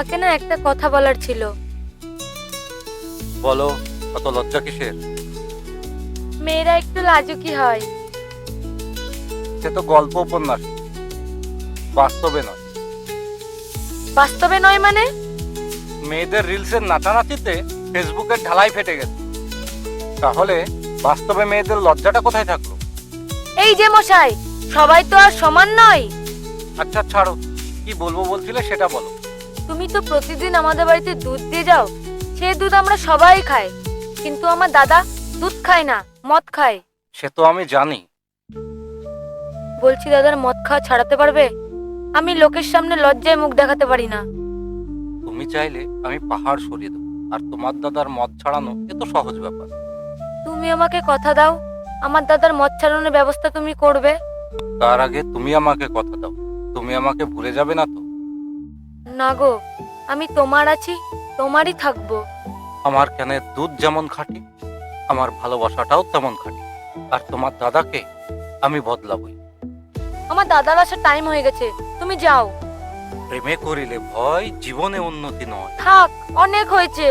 তোমাকে না একটা কথা বলার ছিল। বলো কত লজ্জা কিসের? মেয়েরা একটু লাজুকি হয়। সে তো গল্প উপন্যাস। বাস্তবে নয়। বাস্তবে নয় মানে? মেয়েদের রিলসের নাচানাচিতে ফেসবুকের ঢালাই ফেটে গেছে। তাহলে বাস্তবে মেয়েদের লজ্জাটা কোথায় থাকল? এই যে মশাই সবাই তো আর সমান নয়। আচ্ছা ছাড়ো। কি বলব বলছিলে সেটা বলো। তুমি তো প্রতিদিন আমাদের বাড়িতে দুধ দিয়ে যাও। সে দুধ আমরা সবাই খাই কিন্তু আমার দাদা দুধ খায় না মদ খায়। সে তো আমি জানি। বলছি দাদার মদ খাওয়া ছাড়াতে পারবে? আমি লোকের সামনে লজ্জায় মুখ দেখাতে পারি না। তুমি চাইলে আমি পাহাড় সরিয়ে দেবো আর তোমার দাদার মদ ছাড়ানো এ তো সহজ ব্যাপার। তুমি আমাকে কথা দাও আমার দাদার মদ ছাড়ানোর ব্যবস্থা তুমি করবে? তার আগে তুমি আমাকে কথা দাও তুমি আমাকে ভুলে যাবে না তো? না গো আমি তোমার আছি তোমারই থাকব। আমার ক্যানের দুধ যেমন খাঁটি আমার ভালোবাসাটাও তেমন খাঁটি। আর তোমার দাদাকে আমি বদলাবই। আমার দাদার আসার টাইম হয়ে গেছে তুমি যাও। প্রেমে করিলে ভয় জীবনে উন্নতি নয়। থাক অনেক হয়েছে।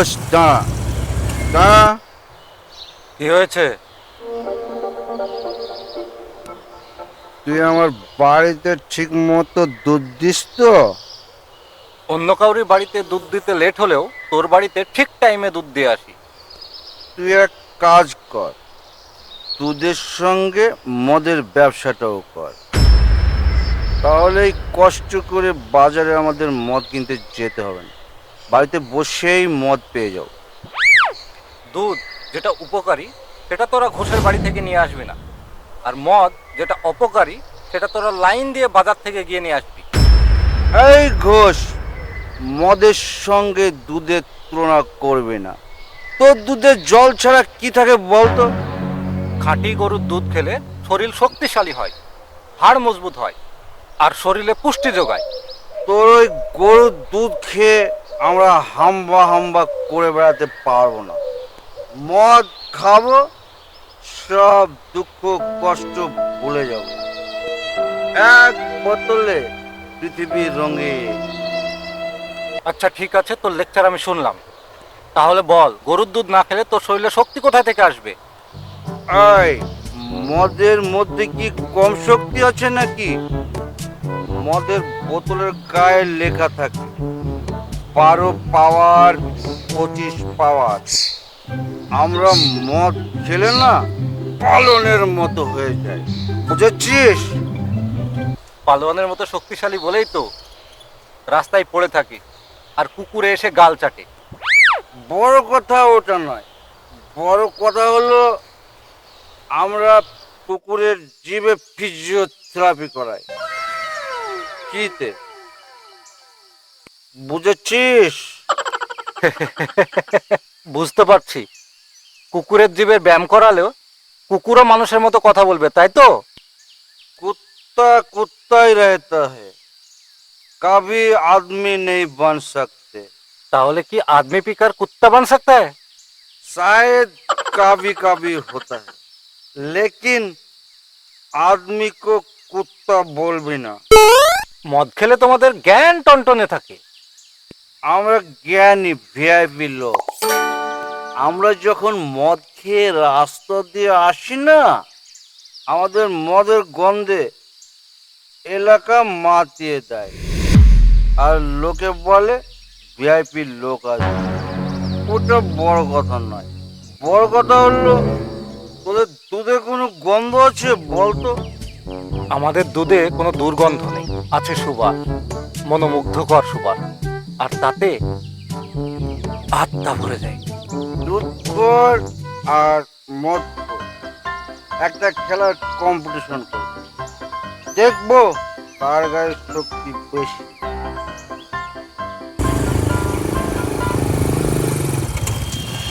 ঘোষ দাঁড়া দাঁড়া কি হয়েছে? তুই আমার বাড়িতে ঠিক মতো দুধ দিস তো? অন্য কাউরি বাড়িতে দুধ দিতে লেট হলেও তোর বাড়িতে ঠিক টাইমে দুধ দিয়ে আসি। তুই এক কাজ কর। দুধের সঙ্গে মদের ব্যবসাটাও কর। তাহলে কষ্ট করে বাজারে আমাদের মদ কিনতে যেতে হবে না। বাড়িতে বসেই মদ পেয়ে যাও। দুধ যেটা উপকারী সেটা তোরা ঘোষের বাড়ি থেকে নিয়ে আসবি না। আর মদ যেটা অপকারী সেটা তোরা লাইন দিয়ে বাজার থেকে গিয়ে নিয়ে আসবি। এই ঘোষ মদের সঙ্গে দুধের তুলনা করবে না। তোর দুধে জল ছাড়া কি থাকে বলতো? খাঁটি গরুর দুধ খেলে শরীর শক্তিশালী হয় হাড় মজবুত হয় আর শরীরে পুষ্টি যোগায়। তোর ওই গরুর দুধ খেয়ে আমরা হাম্বা হাম্বা করে বেড়াতে পারব না। মদ খাব সব দুঃখ কষ্ট ভুলে যাব। এক বোতলে পৃথিবীর রঙে। আচ্ছা ঠিক আছে তোর লেকচার আমি শুনলাম। তাহলে বল গরুর দুধ না খেলে তোর শরীরে শক্তি কোথায় থেকে আসবে? আয় মদের মধ্যে কি কম শক্তি আছে নাকি? মদের বোতলের গায়ে লেখা থাকে। বারো পাওয়ার পঁচিশ পাওয়ার। আমরা মদ খেলে না পালনের মতো হয়ে যায় বুঝেছিস? পালোয়ানের মতো শক্তিশালী বলেই তো রাস্তায় পড়ে থাকি আর কুকুরে এসে গাল চাটে। বড় কথা ওটা নয়। বড় কথা হলো আমরা কুকুরের জীবে ফিজিওথেরাপি করাই। কিতে বুঝেছিস বুঝতে পারছি কুকুরের জীবের ব্যায়াম করালেও কুকুরও মানুষের মতো কথা বলবে তাই তো कुत्ता कुत्ता ही रहता है कभी आदमी नहीं बन सकते তাহলে কি আদমি পিকার কুত্তা বান सकता है शायद कभी कभी होता है लेकिन आदमी को कुत्ता बोल भी ना মদ খেলে তোমাদের জ্ঞান টনটনে থাকে আমরা জ্ঞানী ভিআইপি লোক। আমরা যখন মদ খেয়ে রাস্তা দিয়ে আসি না, আমাদের মদের গন্ধে এলাকা মাতিয়ে দেয়। আর লোকে বলে ভিআইপি লোক আছে ওটা বড় কথা নয়। বড় কথা হলো, তোদের দুধে কোনো গন্ধ আছে বলতো? আমাদের দুধে কোনো দুর্গন্ধ নেই। আছে সুবাস। মনোমুগ্ধকর সুবাস। আর তাতে আত্মা ভরে যায় দুধ খোর আর মদ খোর একটা খেলার কম্পিটিশন করবো দেখবো কার গায়ে শক্তি বেশি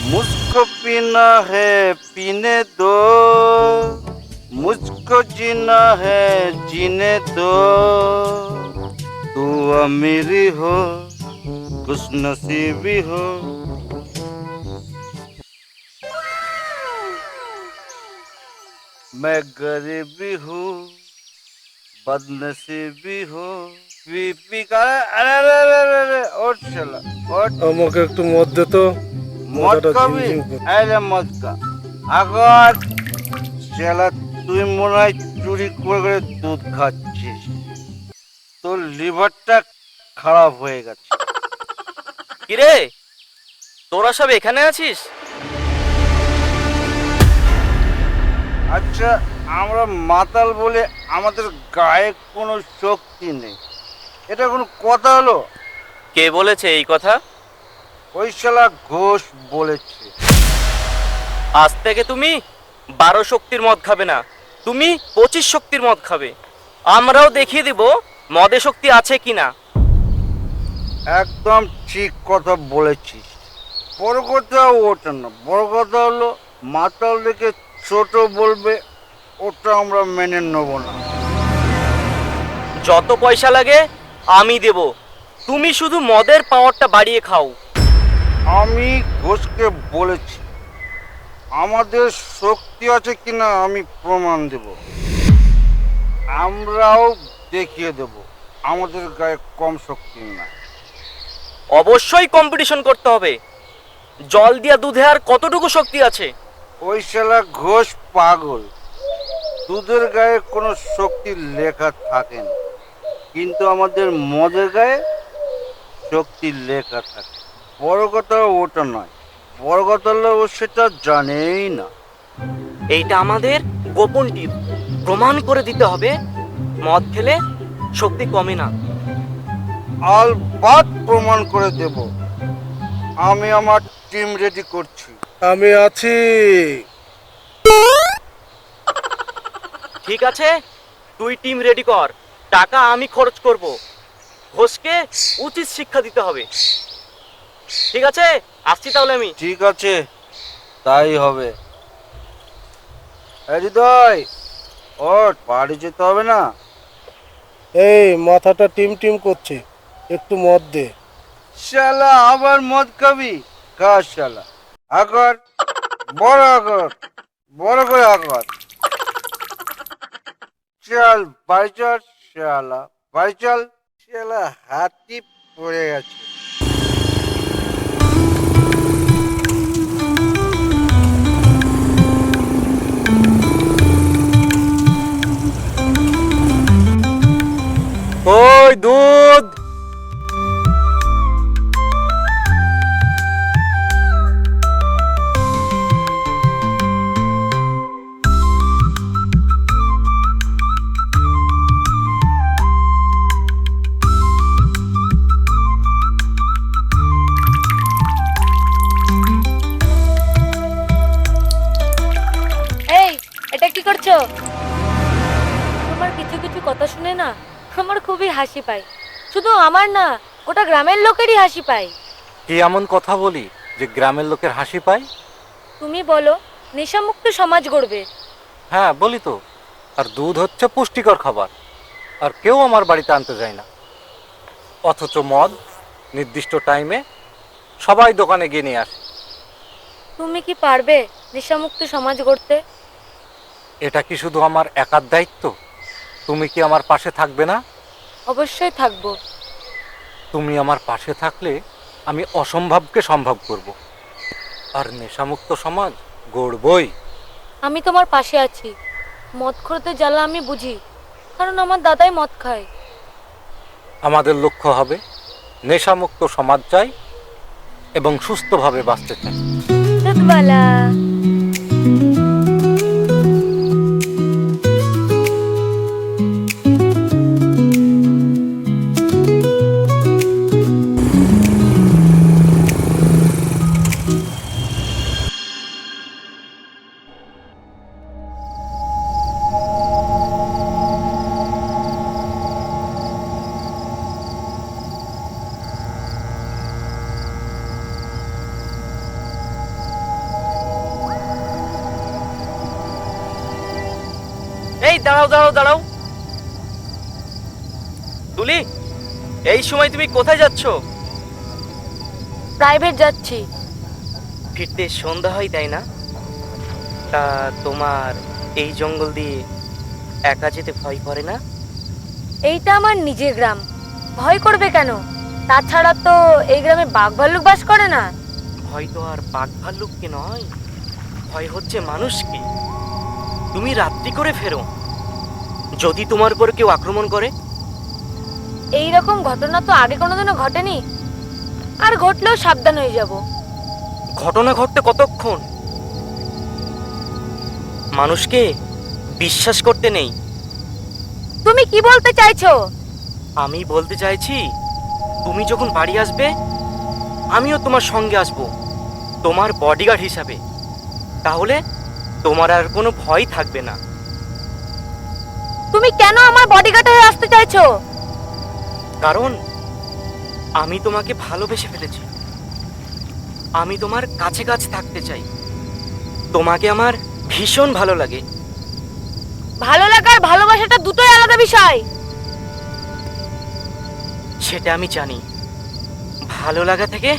मुझको पीना है पीने दो मुझको जीना है जीने दो तू अमीरी हो खुश नसीबी हो मैं गरीबी हूँ बदनसीबी हूँ पी पी कर अरे अरे अरे अरे अरे ओट चला ओट আমাকে একটু মদ দে তো মদ মাথাটা খাবি ঝিমঝিম করছে। আরে মদ খা আগর চেলা তুই মনে হয় চুরি করে করে দুধ খাচ্ছিস তোর লিভারটা খারাপ হয়ে গেছে কিরে? তোরা সব এখানে আছিস? আচ্ছা আমরা মাতাল বলে আমাদের গায়ে কোনো শক্তি নেই। এটা কোনো কথা হলো? কে বলেছে এই কথা? ওই শালা ঘোষ বলেছে। আজ থেকে তুমি বারো শক্তির মদ খাবে না তুমি পঁচিশ শক্তির মদ খাবে। আমরাও দেখিয়ে দিব মদে শক্তি আছে কিনা। একদম ঠিক কথা বলেছিস। বড় কথা ওটা না বড় কথা হলো মাতাল দেখে ছোট বলবে ওটা আমরা মেনে নেব না। যত পয়সা লাগে আমি দেব। তুমি শুধু মদের পাওয়ারটা বাড়িয়ে খাও। আমি ঘোষকে বলেছি আমাদের শক্তি আছে কিনা আমি প্রমাণ দেব। আমরাও দেখিয়ে দেব আমাদের গায়ে কম শক্তি না অবশ্যই কম্পিটিশন করতে হবে। জল দিয়া দুধে আর কতটুকু শক্তি আছে? ওই শালা ঘোষ পাগল। দুধের গায়ে কোনো শক্তি লেখা থাকে না। কিন্তু আমাদের মদের গায়ে শক্তি লেখা থাকে। বড় কথা ওটা নয়। বড় কথা হলো ও সেটা জানেই না। এইটা আমাদের গোপন টিপ। প্রমাণ করে দিতে হবে মদ খেলে শক্তি কমে না। আলবাত প্রমাণ করে দেব। আমি আমার টিম রেডি করছি। আমি আছি। ঠিক আছে তুই টিম রেডি কর। টাকা আমি খরচ করব। ঘোষকে উচিত শিক্ষা দিতে হবে। ঠিক আছে? আসছি তাহলে আমি। ঠিক আছে তাই হবে। হৃদয় ওর বাড়ি যেতে হবে না। এই মাথাটা টিম টিম করছে। একটু মদ দে। শালা আবার মদ খাবি? খা শালা? আগর? বড় আগর? বড় করে আগর। চল বাড়ি চল শালা। বাড়ি চল শালা হাতি পড়ে গেছে। ওই দুধ এটা তোমার কিছু কিছু কথা শুনে না আমার খুবই হাসি পায়। শুধু আমার না গোটা গ্রামের লোকেরই হাসি পায়। কি এমন কথা বলি যে গ্রামের লোকের হাসি পায়? তুমি বলো নেশামুক্ত সমাজ গড়বে। হ্যাঁ বলি তো। আর দুধ হচ্ছে পুষ্টিকর খাবার। আর কেউ আমার বাড়িতে আনতে যায় না। অথচ মদ নির্দিষ্ট টাইমে সবাই দোকানে গিয়ে নিয়ে আসে। তুমি কি পারবে নেশামুক্ত সমাজ গড়তে? এটা কি শুধু আমার একার দায়িত্ব? তুমি কি আমার পাশে থাকবে না? অবশ্যই থাকব। তুমি আমার পাশে থাকলে আমি অসম্ভবকে সম্ভব করব। আর নেশামুক্ত সমাজ গড়বই। আমি তোমার পাশে আছি। মদ খোরতে জ্বালা আমি বুঝি কারণ আমার দাদাই মদ খায়। আমাদের লক্ষ্য হবে নেশামুক্ত সমাজ চাই এবং সুস্থভাবে বাঁচতে চাই। দুধবালা দাঁড়াও দাঁড়াও দাঁড়াও। তুলি এই সময় তুমি কোথায় যাচ্ছ? প্রাইভেট যাচ্ছি। ফিরতে সন্ধ্যা হয় তাই না? তা তোমার এই জঙ্গল দিয়ে একা যেতে ভয় করে না? এইটা আমার নিজের গ্রাম। ভয় করবে কেন? তাছাড়া তো এই গ্রামে বাঘ ভাল্লুক বাস করে না। ভয় তো আর বাঘ ভাল্লুককে নয় ভয় হচ্ছে মানুষকে। তুমি রাত্রি করে ফেরো। যদি তোমার উপর কেউ আক্রমণ করে? এই রকম ঘটনা তো আগে কোনোদিনও ঘটেনি। আর ঘটলেও সাবধান হয়ে যাব। ঘটনা ঘটতে কতক্ষণ? মানুষকে বিশ্বাস করতে নেই। তুমি কি বলতে চাইছো? আমি বলতে চাইছি তুমি যখন বাড়ি আসবে আমিও তোমার সঙ্গে আসব তোমার বডিগার্ড হিসাবে। তাহলে তোমার আর কোনো ভয় থাকবে না। তুমি কেন আমার বডিগার্ড হয়ে আসতে চাইছো? কারণ আমি তোমাকে ভালোবেসে ফেলেছি। আমি তোমার কাছে কাছে থাকতে চাই। তোমাকে আমার ভীষণ ভালো লাগে। ভালো লাগার ভালোবাসাটা দুটোই আলাদা বিষয়। সেটা আমি জানি। ভালো লাগা থেকে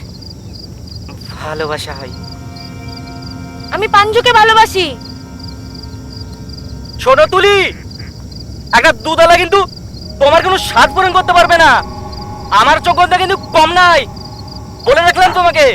ভালোবাসা হয়। আমি পাঞ্জুকে ভালোবাসি। শোনো তুলি! একটা দুধালা কিন্তু তোমার কোনো স্বাদ পূরণ করতে পারবে না। আমার চোখ কিন্তু কম নাই। বলে রাখলাম তোমাকে।